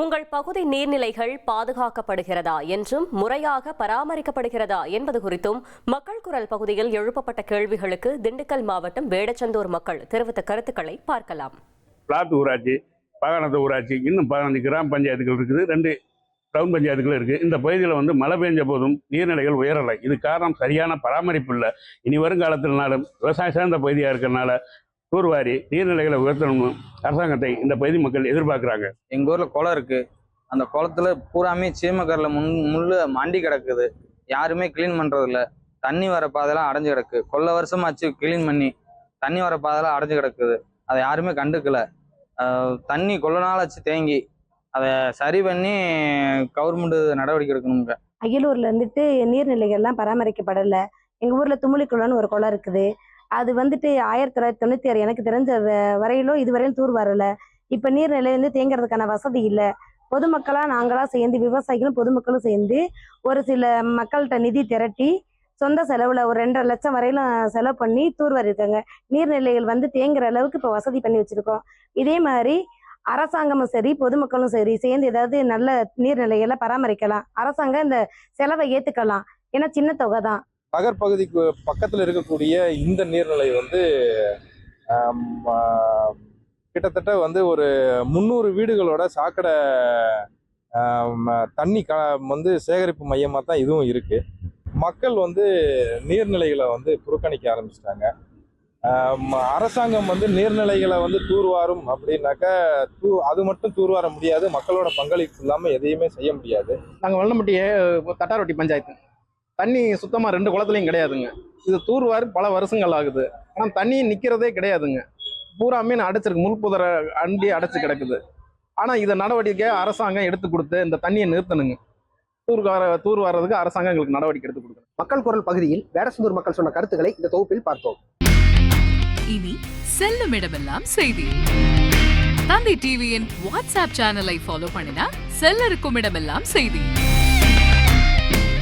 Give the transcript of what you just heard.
உங்கள் பகுதி நீர்நிலைகள் பாதுகாக்கப்படுகிறதா என்றும் முறையாக பராமரிக்கப்படுகிறதா என்பது குறித்தும் மக்கள் குரல் பகுதியில் எழுப்பப்பட்ட கேள்விகளுக்கு திண்டுக்கல் மாவட்டம் வேடச்சந்தூர் மக்கள் தெரிவித்த கருத்துக்களை பார்க்கலாம். பிளாட் ஊராட்சி பாகாணத்து ஊராட்சி இன்னும் பதினஞ்சு கிராம பஞ்சாயத்துகள் இருக்குது ரெண்டு டவுன் பஞ்சாயத்துகள் இருக்குது. இந்த பகுதியில் வந்து மழை பெஞ்ச போதும் நீர்நிலைகள் உயரலை. இது காரணம் சரியான பராமரிப்பு இல்லை. இனி வருங்காலத்தினாலும் விவசாயம் சார்ந்த பகுதியாக இருக்கிறனால தூர்வாரி நீர்நிலைகளை உயர்த்தணும்னு அரசாங்கத்தை இந்த பகுதி மக்கள் எதிர்பார்க்குறாங்க. எங்கள் ஊரில் குளம் இருக்கு. அந்த குளத்துல பூராமே சீமக்கரில் முன் முள்ளு மாண்டி கிடக்குது. யாருமே க்ளீன் பண்றதில்ல. தண்ணி வர பாதையெல்லாம் அடைஞ்சு கிடக்கு. கொள்ள வருஷமாச்சு க்ளீன் பண்ணி தண்ணி வர பாதையெல்லாம் அடைஞ்சு கிடக்குது. அதை யாருமே கண்டுக்கல. ஆஹ் தண்ணி கொள்ள நாள் ஆச்சு தேங்கி அதை சரி பண்ணி கவர்மெண்ட் நடவடிக்கை எடுக்கணுங்க. அயலூர்ல இருந்துட்டு நீர்நிலைகள்லாம் பராமரிக்கப்படலை. எங்கள் ஊரில் தும்முலிக்குளம்னு ஒரு குளம் இருக்குது. அது வந்துட்டு ஆயிரத்தி தொள்ளாயிரத்தி தொண்ணூற்றி ஆறு எனக்கு தெரிஞ்ச வ- வரையிலும் இதுவரையிலும் தூர் வரல. இப்போ நீர்நிலை வந்து தேங்குறதுக்கான வசதி இல்லை. பொதுமக்களாக நாங்களாக சேர்ந்து விவசாயிகளும் பொதுமக்களும் சேர்ந்து ஒரு சில மக்கள்கிட்ட நிதி திரட்டி சொந்த செலவில் ஒரு ரெண்டரை லட்சம் வரையிலும் செலவு பண்ணி தூர்வாரிருக்காங்க நீர்நிலைகள் வந்து தேங்குற அளவுக்கு இப்போ வசதி பண்ணி வச்சுருக்கோம். இதே மாதிரி அரசாங்கமும் சரி பொதுமக்களும் சரி சேர்ந்து ஏதாவது நல்ல நீர்நிலைகளை பராமரிக்கலாம். அரசாங்கம் இந்த செலவை ஏற்றுக்கலாம் ஏன்னா சின்ன தொகை தான். நகர் பகுதிக்கு பக்கத்தில் இருக்கக்கூடிய இந்த நீர்நிலை வந்து கிட்டத்தட்ட வந்து ஒரு முந்நூறு வீடுகளோட சாக்கடை தண்ணி க வந்து சேகரிப்பு மையமாக தான் இதுவும் இருக்குது மக்கள் வந்து நீர்நிலைகளை வந்து புறக்கணிக்க ஆரம்பிச்சிட்டாங்க. அரசாங்கம் வந்து நீர்நிலைகளை வந்து தூர்வாரும் அப்படின்னாக்கா தூ அது மட்டும் தூர்வார முடியாது. மக்களோட பங்களிப்பு இல்லாமல் எதையுமே செய்ய முடியாது. நாங்கள் வல்லம்பட்டி தட்டாரொட்டி பஞ்சாயத்து. தண்ணி சுத்தமாக ரெண்டு குளத்துலையும் கிடையாதுங்க. இது தூர்வாரி பல வருஷங்கள் ஆகுது. ஆனால் தண்ணி நிற்கிறதே கிடையாதுங்க. பூரா மீன் அடைச்சிருக்கு. முள்புதரை அண்டி அடைச்சு கிடக்குது. ஆனால் இதை நடவடிக்கை அரசாங்கம் எடுத்து கொடுத்து இந்த தண்ணியை நிறுத்தணுங்க. தூர்வார தூர்வாரதுக்கு அரசாங்கம் எங்களுக்கு நடவடிக்கை எடுத்து கொடுக்கணும் மக்கள் குரல் பகுதியில் வேடசந்தூர் மக்கள் சொன்ன கருத்துக்களை இந்த தொகுப்பில் பார்த்தோம் இனி செல்லும் இடமெல்லாம் செய்தி. தந்தை டிவியின் வாட்ஸ்அப் சேனலை ஃபாலோ பண்ணினா செல்ல இருக்கும் இடமெல்லாம் செய்தி.